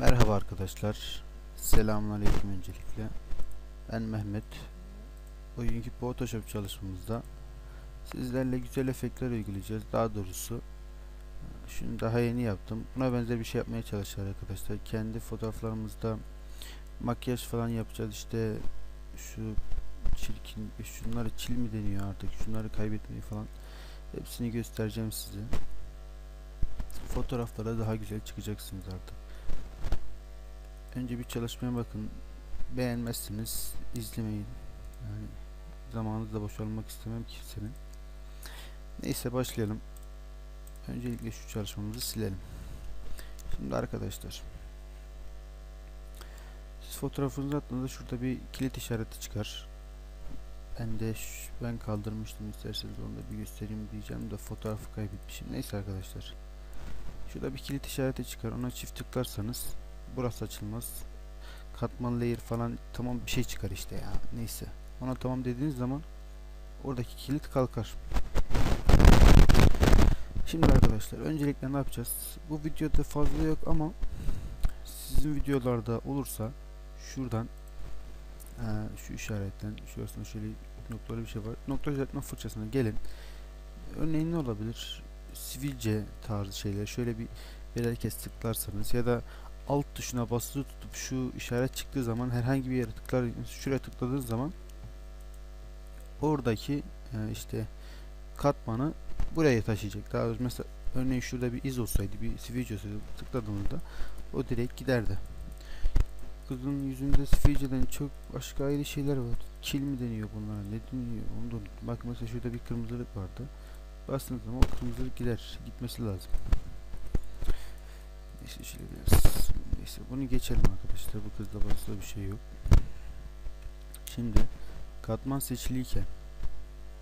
Merhaba arkadaşlar. Selamünaleyküm öncelikle. Ben Mehmet. Bugünkü Photoshop çalışmamızda sizlerle güzel efektler uygulayacağız. Daha doğrusu şunu daha yeni yaptım. Buna benzer bir şey yapmaya çalışacağız arkadaşlar. Kendi fotoğraflarımızda makyaj falan yapacağız. İşte şu çirkin şunları çil mi deniyor artık? Şunları kaybetmeyi falan hepsini göstereceğim size. Fotoğraflara daha güzel çıkacaksınız artık. Önce bir çalışmaya bakın. Beğenmezsiniz, izlemeyin. Yani zamanınızı da boşalmak istemem kimsenin. Neyse başlayalım. Öncelikle şu çalışmamızı silelim. Şimdi arkadaşlar. Siz fotoğrafınızı attığınızda şurada bir kilit işareti çıkar. Ben de ben kaldırmıştım isterseniz onu da bir göstereyim diyeceğim de fotoğrafı kaybetmişim. Neyse arkadaşlar. Şurada bir kilit işareti çıkar. Ona çift tıklarsanız burası açılmaz. Katman layer falan tamam bir şey çıkar işte ya. Neyse. Ona tamam dediğiniz zaman oradaki kilit kalkar. Şimdi arkadaşlar öncelikle ne yapacağız? Bu videoda fazla yok ama sizin videolarda olursa şuradan eee, şu işaretten şurasında şöyle noktalı bir şey var. Nokta düzeltme fırçasına gelin. Örneğin ne olabilir? Sivilce tarzı şeyler. Şöyle bir birer kez tıklarsanız ya da alt tuşuna basılı tutup şu işaret çıktığı zaman herhangi bir yere tıklar şuraya tıkladığınız zaman oradaki e, işte katmanı buraya taşıyacak. Daha doğrusu mesela örneğin şurada bir iz olsaydı bir sivilce olsaydı tıkladığımızda o direkt giderdi. Kızın yüzünde sivilceden çok başka ayrı şeyler var. Kil mi deniyor bunlara? Ne deniyor? Onu da unuttum. Bak mesela şurada bir kırmızılık vardı. Bastığınız zaman o kırmızılık gider. Gitmesi lazım. Neyse şöyle biraz. Neyse bunu geçelim arkadaşlar. Bu kızda basılı bir şey yok. Şimdi katman seçiliyken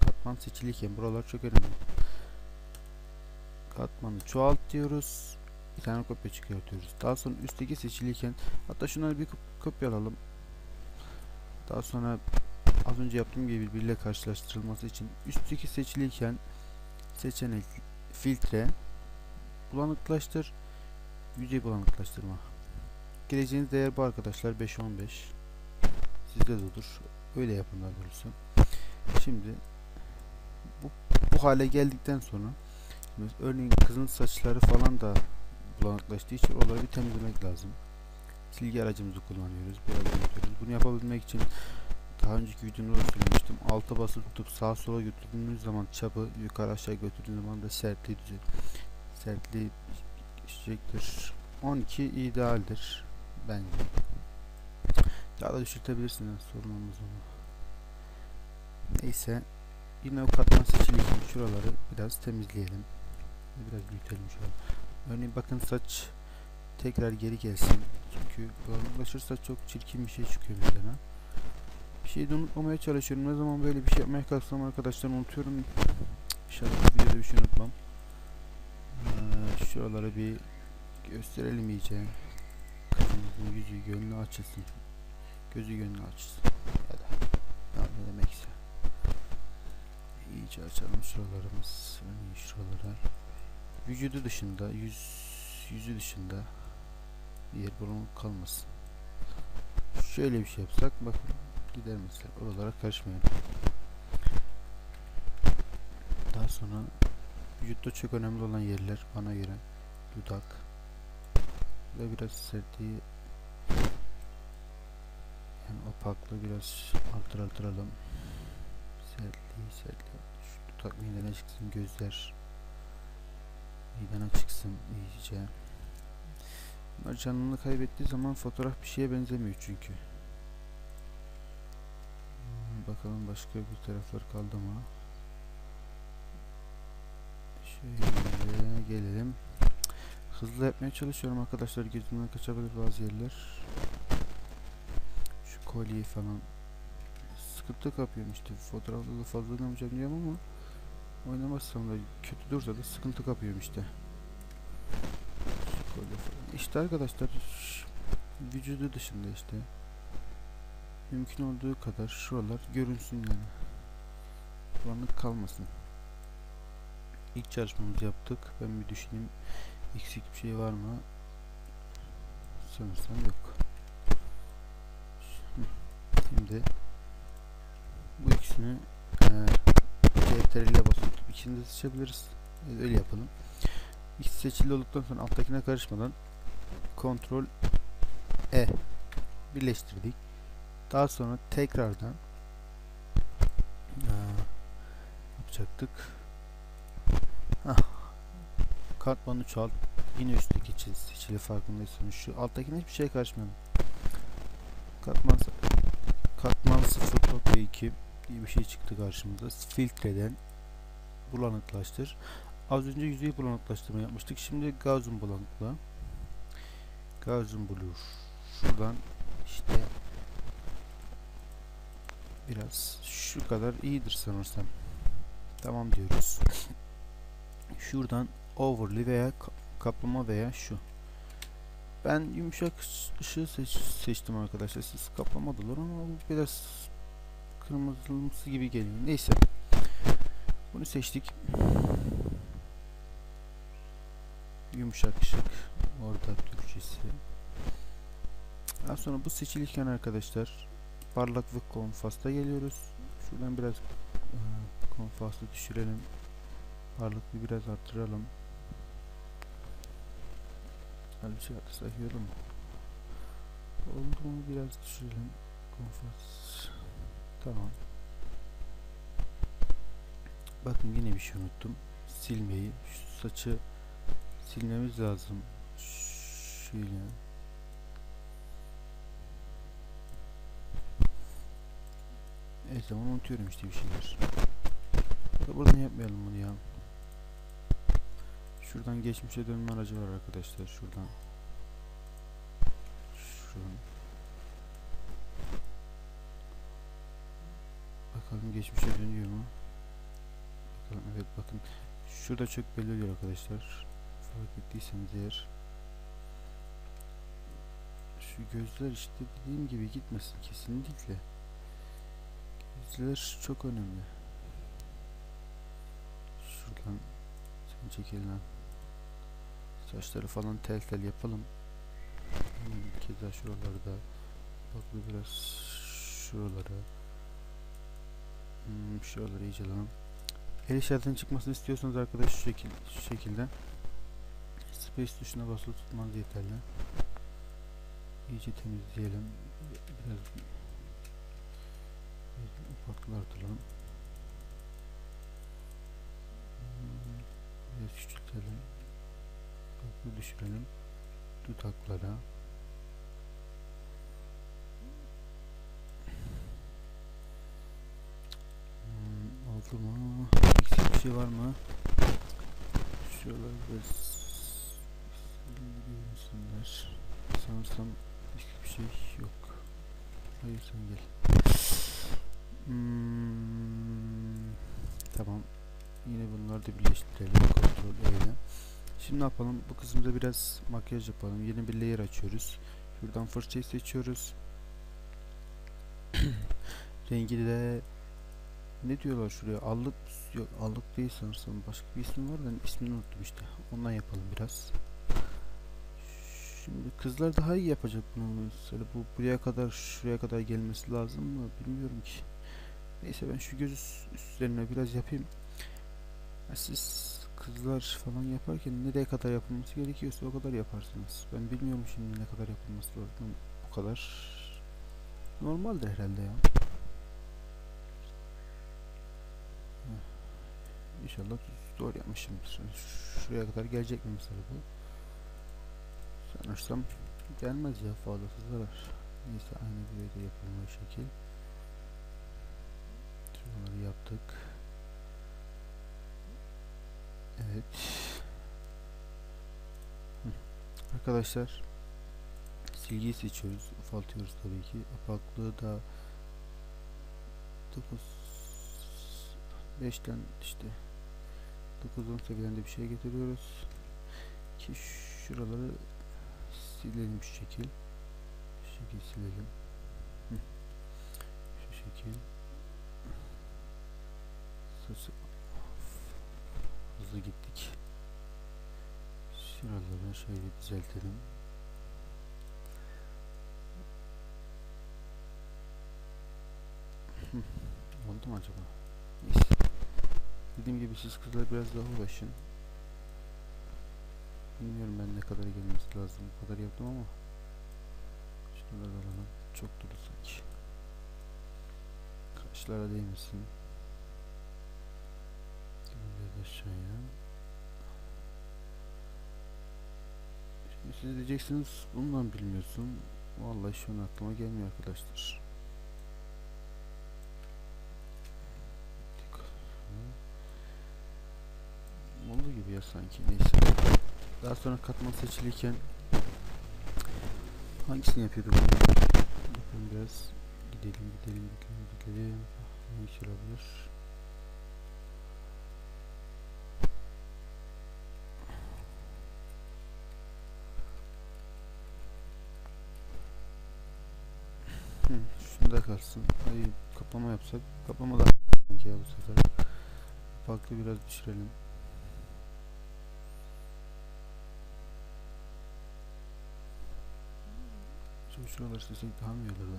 katman seçiliyken buralar çok önemli. Katmanı çoğalt diyoruz. Bir tane kopya çıkartıyoruz. Daha sonra üstteki seçiliyken hatta şunları bir kop- kopyalalım. Daha sonra az önce yaptığım gibi birbiriyle karşılaştırılması için üstteki seçiliyken seçenek filtre bulanıklaştır yüzey bulanıklaştırma gireceğiniz değer bu arkadaşlar 5-15 sizde de olur öyle yapın daha doğrusu şimdi bu, bu hale geldikten sonra örneğin kızın saçları falan da bulanıklaştığı için oraları bir temizlemek lazım. Silgi aracımızı kullanıyoruz biraz büyütüyoruz bunu yapabilmek için daha önceki videomda da söylemiştim. Alta basılı tutup sağa sola götürdüğünüz zaman çapı yukarı aşağı götürdüğünüz zaman da sertliği düzel sertliği düşecektir. 12 idealdir bence. Daha da düşürtebilirsiniz sorun olmaz neyse. Yine o katman için şuraları biraz temizleyelim. Biraz büyütelim şöyle. Örneğin bakın saç tekrar geri gelsin. Çünkü bulanıklaşırsa çok çirkin bir şey çıkıyor mesela bir şeyi de unutmamaya çalışıyorum. Ne zaman böyle bir şey yapmaya kalksam arkadaşlar unutuyorum. İnşallah bu videoda bir şey unutmam. Ee, şuraları bir gösterelim iyice kızımızın yüzü gönlü açılsın. Gözü gönlü açılsın. Ya da ya ne demekse iyice açalım şuralarımız. Şuralara vücudu dışında yüz yüzü dışında bir yer bulanık kalmasın. Şöyle bir şey yapsak bakın gider mesela. Oralara karışmayalım. Daha sonra vücutta çok önemli olan yerler bana göre dudak ve biraz sertliği yani opaklığı biraz artır artıralım sertliği sertliği şu dudak midene çıksın gözler midene çıksın iyice. Bunlar canlılığını kaybettiği zaman fotoğraf bir şeye benzemiyor çünkü. Hmm, bakalım başka bir taraflar kaldı mı? Şöyle gelelim hızlı yapmaya çalışıyorum arkadaşlar. Gözümden kaçabilir bazı yerler. Şu kolyeyi falan. Sıkıntı kapıyorum işte. Fotoğrafta da fazla oynamayacağım diyorum ama oynamazsam da kötü dursa da sıkıntı kapıyorum işte. Şu kolye falan. işte arkadaşlar vücudu dışında işte mümkün olduğu kadar şuralar görünsün yani. Bulanık kalmasın. İlk çalışmamızı yaptık. Ben bir düşüneyim. Eksik bir şey var mı? sanırsam yok. Şimdi bu ikisini CTRL ile basıp ikisini seçebiliriz. Öyle yapalım. İkisi seçili olduktan sonra alttakine karışmadan Ctrl E birleştirdik. Daha sonra tekrardan aa, yapacaktık. Hah. Katmanı çoğalt. Yine üstteki çiz, seçili farkındaysanız şu alttakine hiçbir şey karışmıyor. Katman katman 0.2 diye bir şey çıktı karşımıza. Filtreden bulanıklaştır. Az önce yüzeyi bulanıklaştırma yapmıştık. Şimdi Gaussian bulanıkla. Gaussian Blur. Şuradan işte biraz şu kadar iyidir sanırsam. Tamam diyoruz. Şuradan overlay veya kaplama veya şu. Ben yumuşak ışığı seç seçtim arkadaşlar. Siz kaplama da olur ama biraz kırmızılımsı gibi geliyor. Neyse. Bunu seçtik. Yumuşak ışık. Orada Türkçesi. Daha sonra bu seçilirken arkadaşlar parlak ve konfasta geliyoruz. Şuradan biraz e, konfastı düşürelim. Parlaklığı biraz arttıralım. Bir şey atırsak iyi olur mu? Oldu mu biraz düşürelim. Konfast. Tamam. Bakın yine bir şey unuttum. Silmeyi. Şu saçı silmemiz lazım. Şöyle. Evet zaman unutuyorum işte bir şeyler. Buradan yapmayalım bunu ya. Şuradan geçmişe dönme aracı var arkadaşlar. Şuradan. Şuradan. Bakalım geçmişe dönüyor mu? Bakalım evet bakın. Şurada çok belli oluyor arkadaşlar. Fark ettiyseniz eğer. Şu gözler işte dediğim gibi gitmesin kesinlikle. Gözler çok önemli. Şuradan sen çekil lan. Saçları falan tel tel yapalım. Keza şuralarda. Bak bu biraz şuralara. Hmm, şuraları iyice lan. El işaretinin çıkmasını istiyorsanız arkadaş şu, şekil, şu şekilde. Space tuşuna basılı tutmanız yeterli. İyice temizleyelim. Biraz, biraz ufaklığı artıralım. Hmm, Biraz küçültelim. Bakı düşürelim. Dudaklara. Hmm, oldu mu? Eksik bir şey var mı? Şuralar biraz görünsünler. Sanırsam eksik bir şey yok. Hayır sen gel. Hmm, tamam. Yine bunları da birleştirelim. Kontrol E ile. Şimdi ne yapalım? Bu kısımda biraz makyaj yapalım. Yeni bir layer açıyoruz. Şuradan fırçayı seçiyoruz. Rengi de ne diyorlar şuraya? Allık yok, allık değil sanırsam. Başka bir isim var da ismini unuttum işte. Ondan yapalım biraz. Şimdi kızlar daha iyi yapacak bunu. Mesela bu buraya kadar şuraya kadar gelmesi lazım mı? Bilmiyorum ki. Neyse ben şu göz üstlerine biraz yapayım. Ya siz kızlar falan yaparken nereye kadar yapılması gerekiyorsa o kadar yaparsınız. Ben bilmiyorum şimdi ne kadar yapılması lazım. Bu kadar normaldir herhalde ya. İnşallah doğru yapmışımdır. Şuraya kadar gelecek mi mesela bu? Sanırsam gelmez ya fazlası zarar. Neyse aynı da yapılma şekil. Şunları yaptık. Evet. Arkadaşlar silgiyi seçiyoruz. Ufaltıyoruz tabii ki. Apaklığı da 9 5'ten işte 9-10 seviyende bir şey getiriyoruz. Ki şuraları silelim şu şekil. Şu şekil silelim. hızlı gittik. Şuraları şöyle düzeltelim. Oldu mu acaba? Neyse. Dediğim gibi siz kızlar biraz daha uğraşın. Bilmiyorum ben ne kadar gelmesi lazım. Bu kadar yaptım ama. Şunları alalım. Çok dolu sanki. Kaşlara değmesin. Aşağıya. Şimdi siz diyeceksiniz bundan bilmiyorsun. Vallahi şu an aklıma gelmiyor arkadaşlar. Oldu gibi ya sanki neyse. Daha sonra katman seçilirken hangisini yapıyorduk? Bakın biraz gidelim gidelim gidelim gidelim. Hangisi olabilir? Şunda kalsın. Hayır kapama yapsak. Kapama da ya bu sefer. Farklı biraz düşürelim. Şu şuralar istesek daha mı iyi?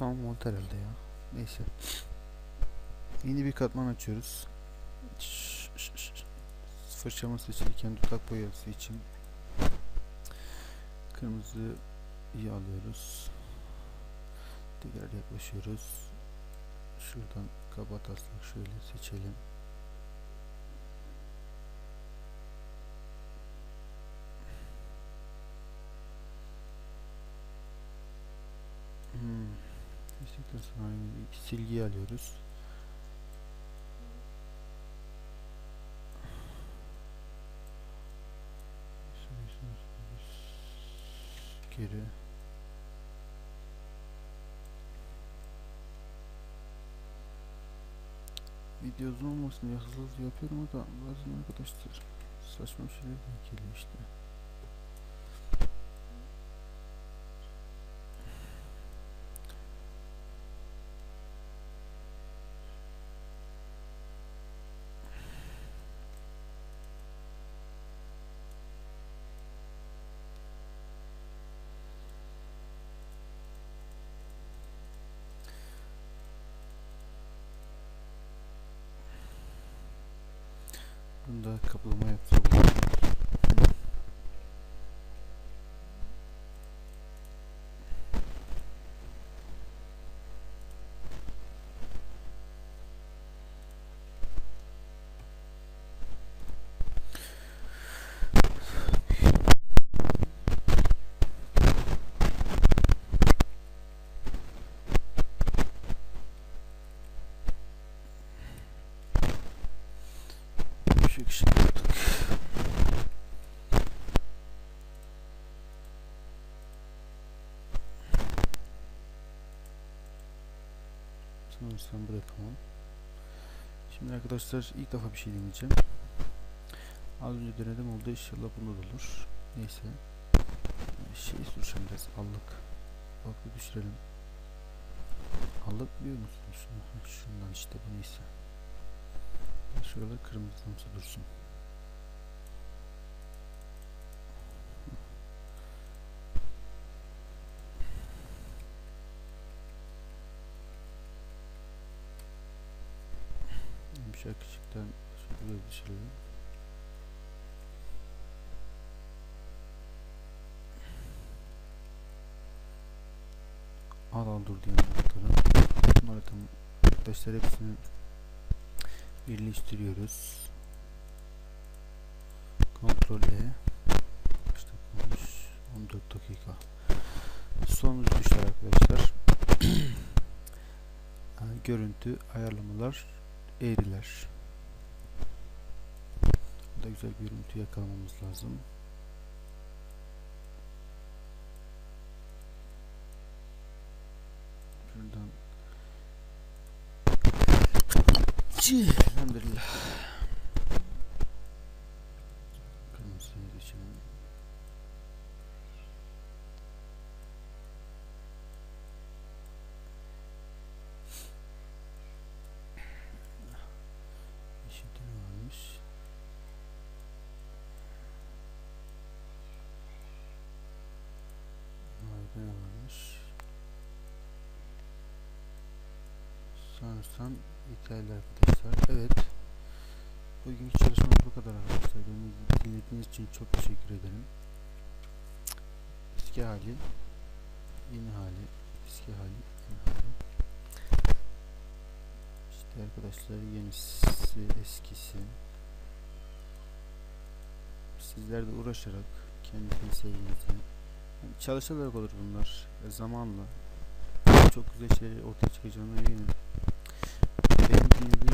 Tamam monte herhalde ya. Neyse. Yeni bir katman açıyoruz. Fırçamı seçilirken dudak boyası için kırmızı alıyoruz. Tekrar yaklaşıyoruz. Şuradan kaba taslak şöyle seçelim. Hmm. Seçtikten sonra aynı silgiyi alıyoruz. Geri. Video uzun olmasın diye hızlı hızlı yapıyorum ama bazen arkadaşlar saçma şeyler geliyor işte. Bunda kaplama yapsak olur. Işık ışık yaptık. Bu da tamam. Şimdi arkadaşlar ilk defa bir şey deneyeceğim. Az önce denedim oldu inşallah bunda da olur. Neyse. Şey sürüşüm biraz allık. Bak bir düşürelim. Allık biliyor musun? Şunu, Heh, şundan işte bu neyse. Şöyle kırmızımsı dursun. Yumuşak ışıktan şöyle düşürelim. Al al dur diyen noktaları. Bunları tam arkadaşlar hepsini birleştiriyoruz. Kontrol E. Olmuş? 14 dakika. Son tuşlar arkadaşlar. Ha, Görüntü, ayarlamalar, eğriler. Burada güzel bir görüntü yakalamamız lazım. Şuradan Elhamdülillah. Kırmızıya geçelim. Sanırsam yeterli arkadaşlar. Evet. Bugünkü çalışmamız bu kadar arkadaşlar. Beni dinlediğiniz için çok teşekkür ederim. Eski hali, yeni hali, eski hali, yeni hali. İşte arkadaşlar yenisi, eskisi. Sizler de uğraşarak kendi bilgisayarınızı yani çalışarak olur bunlar. E, zamanla çok güzel şeyler ortaya çıkacağına eminim. you do